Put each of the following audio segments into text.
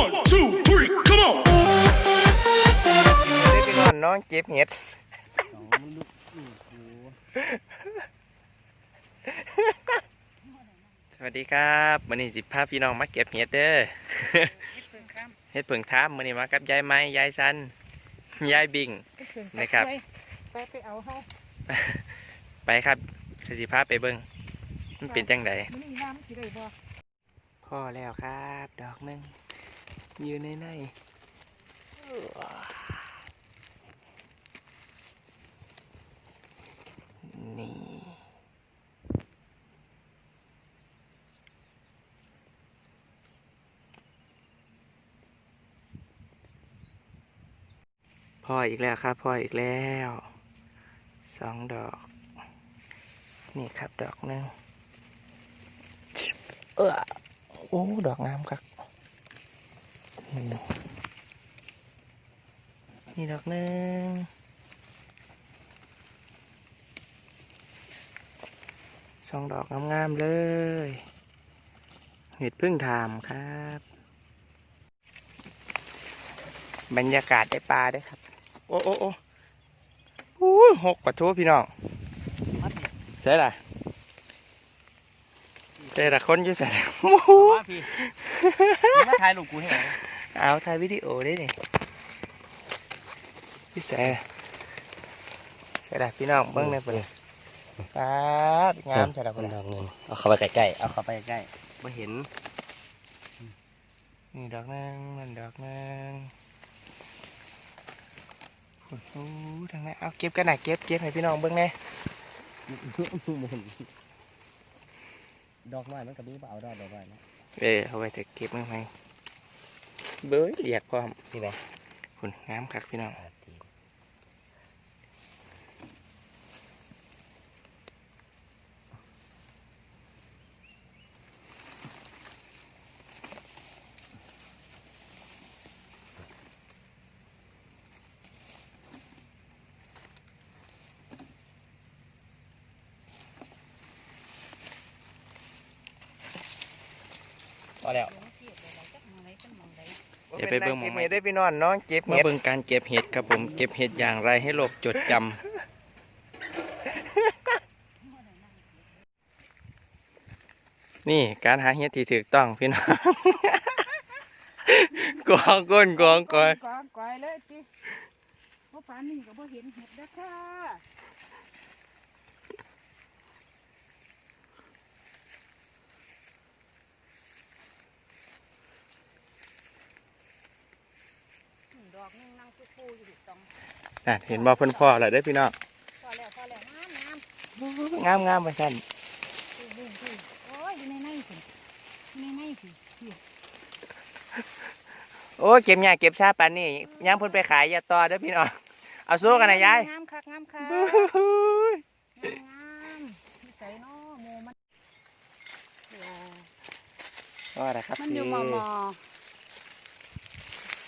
One, two, three, come on. ได้ไปนอนน้องเก็บเห็ดสองมันลุกโอ้โหสวัสดีครับวันนี้สิพาพี่น้องมาเก็บเห็ดเด้อเห็ดเผิงท้ามวันนี้มากับยายไม้ยายสันยายบิงนะครับไปไปเอาเฮาไปครับสสิพาไปเบิ้งมันเป็นจังไดมันนี่น้ำสิได้บ่พ่อแล้วครับ ดอกหนึง อยู่ในในนี่พ่ออีกแล้วครับพ่ออีกแล้วสองดอก นี่ครับดอกหนึงเออโอ้ ดอกงามครับ นี่นี่ดอกหนึงสองดอกงามๆเลย เห็ดพึ่งทามครับ บรรยากาศได้ปลาได้วยครับ โอ้โอ้โอ้อู้ยหกกว่าทูพี่น้องมัดดิใช่ล่ะใช่ล่ะคนอยู่ใส่ล่ะโอ้โหมาพี่มึงมาถ่ายรูปกูให้หน่อย เอาถ่ายวิดีโอได้นี่พี่แซ่ใช่ล่ะพี่น้องเบิ้งในอยเปิดปาดงามใช่ล่ะคเปินดดอกหนึ่งเอาเข้าไปใกล้ๆเอาเข้าไปใกล้ๆมาเห็นนี่ดอกหนึงนั่นดอกหนึงโอ้โหทางนั้นเอาเก็บกันหน่ะเก็บเก็บให้พี่น้องเบิ้งแน่ดอกไม้มันก็มีบ่เอาดอกดอกไม้นะเออเอาไว้จะเก็บมั้งไหม เบ้ยเรียกพร้อมที่ไหนคุณงามคักพี่น้องอ่าตีนพอแล้ว เดี๋เดี๋ยวไปเบิ่งหมองใหม่ ได้พี่นอนน้องเก็บเห็มาดเบิ่งการเก็บเห็ดครับผมเก็บเห็ดอย่างไรให้โลกจดจำนี่การหาเห็ดที่ถูกต้องพี่น้อง กองก้นกองก้อยกองกอยเลยจิบ่ปานนี้ก็บ่เห็นเห็ดเด้อค่ะ อกนึงนั่งคู่ๆอยู่ตรงน่ะเห็นบ่เพิ่นพ่อแล้วได้อพี่น้องพอแล้วพอแล้วงามงามงามงามมาสั่นพี่พี่พี่โอ้ยอยู่ในในสิอยู่ในในสิพี่โอ้ยเก็บหญ้าเก็บชาปานนี่ย่างเพิ่นไปขายอย่าต่อเด้อพี่น้องเอาสู้กันนะยายงามคักงามคักบู๊ยงามนิสัยเนาะหมูมันว้าวว่าอะไรครับมันพี่อยู่มอมอผ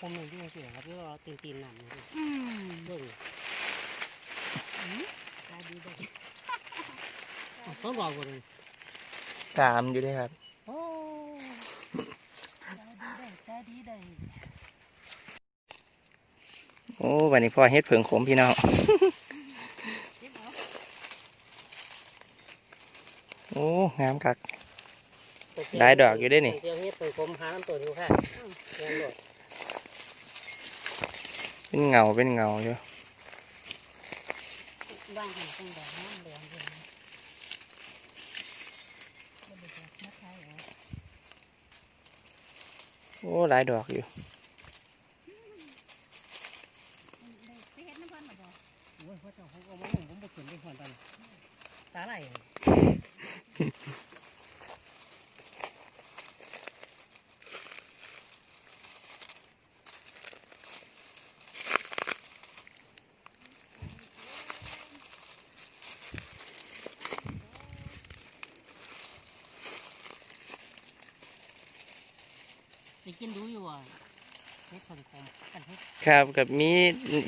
มหนึ่งที่มันเสียครับที่เราตีนตีนหนังนี่อืมเบิ่งตาดีได้ต้องบอกกูเลยสามอยู่เลยครับโอ้ตาดีได้ตาดีได้โอ้วันนี้พ่อเฮ็ดเผิงขมพี่น้องเก็บเอาโอ้งามคักได้ดอกอยู่ด้วยนี่เตียงเฮ็ดเป็นคมหาน้ำตัวดูค่ะ เตียงโดดเป็นเงาเป็นเงาอยู่บ้างหันจังดอกน้ำเหลืองเหลืองบ่ได้ดอกมะขายเอา โอ้หลายดอกอยู่ ได้ไปเฮ็ดน้ำเพิ่นมาบ่ โอ้ยพ่อเจ้าเขาก็มาผมผมบ่ขึ้นได้หัวตอนตาไหล ไปกินดูอยู่อะเฮ็ดคนคมกันเฮ็ดครับกับมี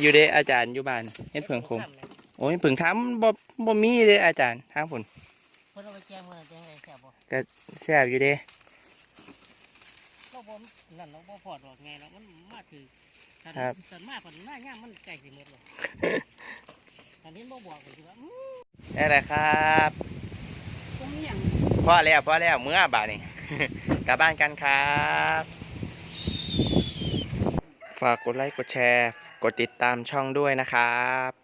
อยู่เด้อาจารย์อยู่บ้านเฮ็ดเผิงขมโอ้ยเผิงทำบ่บ่มีเด้อาจารย์ทางผลเพิ่นเอาไปแกงเมื่อแกงไอ้แซ่บบ่แซ่บอยู่เด้เราก็บ่นั่นเราบ่พอดอกไงแล้วมันมาถือสันครับสันมากกว่าหน้าย่ามมันไก่สิหมดเลยอันนี้บ่บอกเลยว่าอื้อนี่แหละครับตรงนี้อย่างพอแล้วพอแล้วเมื่อบาทนี่กลับบ้านกันครับ ฝากกดไลค์ กดแชร์ กดติดตามช่องด้วยนะครับ